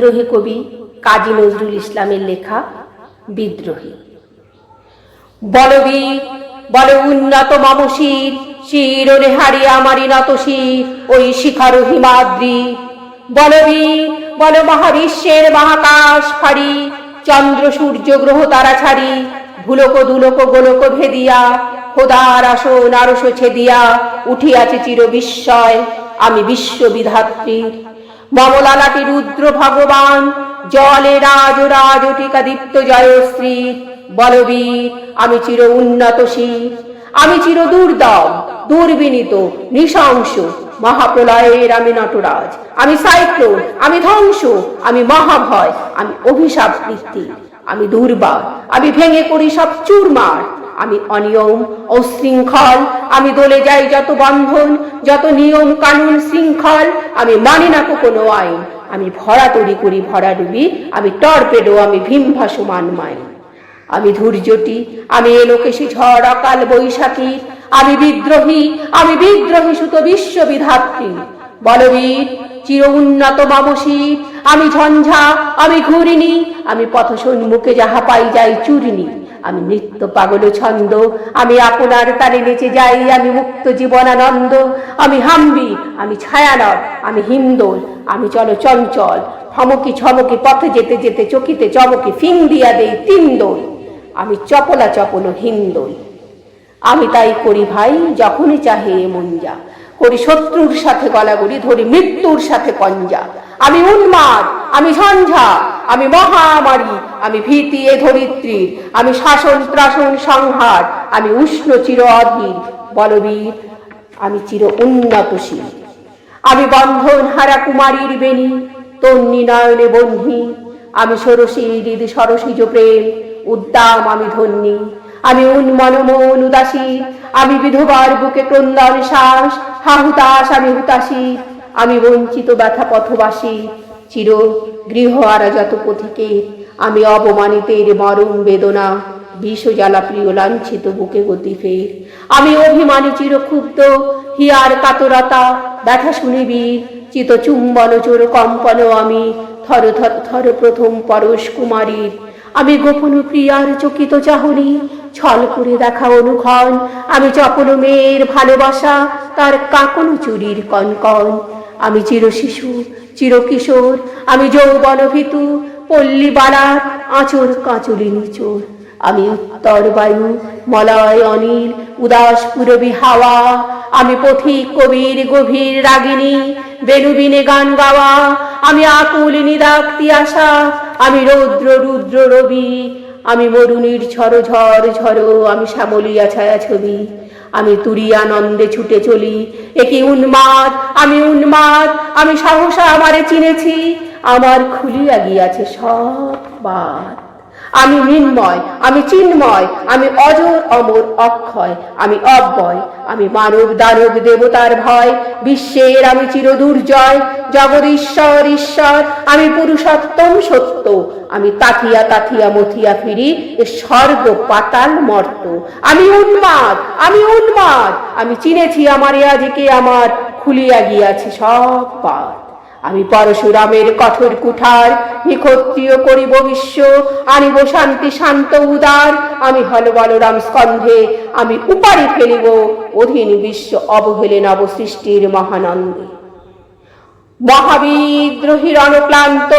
বিদ্রোহী কবি কাজী নজরুল ইসলামের লেখা বিদ্রোহী। বলবীর, বল উন্নত মমশির শিরোরে হারি আমারি নত শির ওই শিখার হিমাদ্রি। বলবীর, বল মহাবিশ্বের মহাকাশ ফাড়ি, চন্দ্র সূর্য গ্রহ তারা ছাড়ি, ভুলক দুলক গোলক ভেদিয়া, খোদার আসন আরস ছেদিয়া, উঠিয়াছে চির বিস্ময় আমি বিশ্ববিধাত্রীর মমলালাটি রুদ্র ভগবান, জলে রাজ রাজ টিকা দীপ্ত জয়শ্রী। বলবীর, আমি চির উন্নত শির আমি চির দুর্দম, দুর্বিনীত, নৃশংস, মহাপ্রলয়ের আমি নটরাজ, আমি সাইক্লোন, আমি ধ্বংস, আমি মহাভয়, আমি অভিশাপ আমি দুর্বার, আমি ভেঙে করি সব চুরমার আমি অনিয়ম অশৃঙ্খল আমি দলে যাই যত বন্ধন, যত নিয়ম কানুন শৃঙ্খল, আমি মানি না কোনো আইন। আমি ভরা তৈরি করি ভরা ডুবি, আমি টর্পেডো, আমি ভীম ভাসমান মাইন আমি ধৈর্যটি, আমি এলোকেশি ঝড়, অকাল বৈশাখী। আমি বিদ্রোহী আমি বিদ্রোহী সুত বিশ্ববিধাত্রী। বলবীর, চির উন্নত মামসী, আমি ঝঞ্ঝা, আমি ঘুরিনি আমি পথ সন্মুখে যাহা পাই যাই চুরিনি আমি নৃত্য পাগল ছন্দ, আমি আপনার তালে নেচে যাই, আমি মুক্ত জীবনানন্দ, আমি হাম্বি, আমি ছায়ানব, আমি হিমদোল আমি চলো চঞ্চল থমকি ছমকি পথে যেতে যেতে চকিতে চমকি ফিং দিয়া দেই তিন দোল, আমি চপলা চপল হিন্দোল। আমি তাই করি ভাই, যখনই চাহে যা করি শত্রুর সাথে গলাগড়ি ধরি মৃত্যুর সাথে পঞ্জা আমি উন্মাদ, আমি ঝঞ্ঝা আমি মহামারী, আমি ভীতি এ ধরিত্রীর, আমি শাসন ত্রাসন সংহার, আমি উষ্ণ চির অধীর, বলবীর, আমি চির উন্নতশীল। আমি বন্ধন হারা কুমারীর বেণী, তন্নি নয়নে বন্ধি, আমি সরসী হৃদ সরসীজ প্রেম, উদ্দাম আমি ধন্যী। আমি উন্মন মন উদাসী আমি বিধবার বুকে ক্রন্দন শ্বাস হাহুতাস আমি হুতাসী আমি বঞ্চিত ব্যথা পথবাসী, চির গৃহ আরাজত পথিকে আমি অবমানিতের মরম বেদনা বিষ জ্বালা প্রিয় লাঞ্ছিত বুকে গতি ফের। আমি অভিমানী চির ক্ষুব্ধ হিয়ার কাতরতা, ব্যথা শুনিবি চিত চুম্বন চোর কম্পন আমি, থর থর থর প্রথম পরশ কুমারীর। আমি গোপন প্রিয়ার চকিত চাহনি, ছল করে দেখা অনুক্ষণ। আমি চপল মেয়ের ভালোবাসা, তার কাকন চুরির কনকন। আমি চির শিশু চির কিশোর আমি যৌবন ভীতু, পল্লী বালার আঁচর কাঁচুলি নিচোর। আমি উত্তর বায়ু, মলয় অনিল, উদাস পুরবী হাওয়া। আমি পথিক কবির গভীর রাগিনী বেনুবিনে গান গাওয়া। আমি আকুল নিদাক্তি আশা। আমি রৌদ্র রুদ্র রবি। আমি মরুনির ঝড় ঝড় ঝড় আমি শ্যামলিয়া ছায়া ছবি আমি তুরিয়ানন্দে ছুটে চলি। একে উন্মাদ? আমি উন্মাদ। আমি সাহসা আমারে চিনেছি। আমার খুলিয়া গিয়াছে সব বাদ। আমি মৃন্ময় আমি চিন্ময়, আমি অজর অমর অক্ষয়, আমি অব্যয়, আমি মানব দানব দেবতার ভয়, বিশ্বের আমি চির দুর্জয় জগদীশ্বর ঈশ্বর, আমি পুরুষোত্তম সত্য, আমি তাথিয়া তাথিয়া মথিয়া ফিরি, এ স্বর্গ পাতাল মর্ত, আমি উন্মাদ আমি উন্মাদ, আমি চিনেছি আমার আজকে আমার, খুলিয়া গিয়াছে সব পাত আমি পরশুরামের কঠোর কুঠার নিক্ষত্রিয় করিব বিশ্ব, আনিব শান্তি, শান্ত উদার। আমি হল বলরাম স্কন্ধে, আমি উপারি ফেলিব, অধীন বিশ্ব অবহেলে নব সৃষ্টির মহানন্দে। মহাবিদ্রোহীর অনুক্লান্ত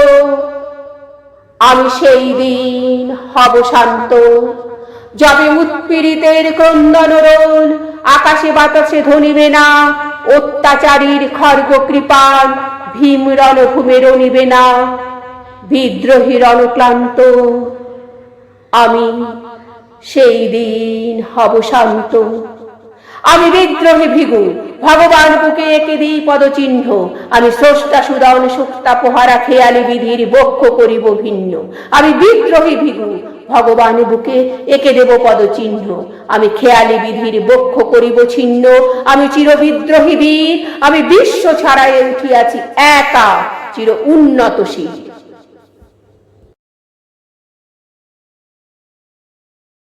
আমি সেই দিন হব শান্ত। যবে উৎপীড়িতের ক্রন্দন রোল, আকাশে বাতাসে ধনিবে না, অত্যাচারীর খর্গ কৃপান ভীম রণভূমেরও নিবে না বিদ্রোহী রণক্লান্ত আমি সেই দিন হব শান্ত। আমি বিদ্রোহী ভিগু ভগবান বুকে একে দিই পদচিহ্ন। আমি স্রষ্টা সুদন, সুক্তা পোহারা, খেয়ালি বিধির বক্ষ করিব ভিন্ন। আমি বিদ্রোহী ভিগু, ভগবান বুকে একে দেব পদচিহ্ন। আমি খেয়ালি বিধির বক্ষ করিব ছিন্ন। আমি চির বিদ্রোহী বীর। আমি বিশ্ব ছাড়াই উঠিয়াছি একা, চির উন্নতশীল।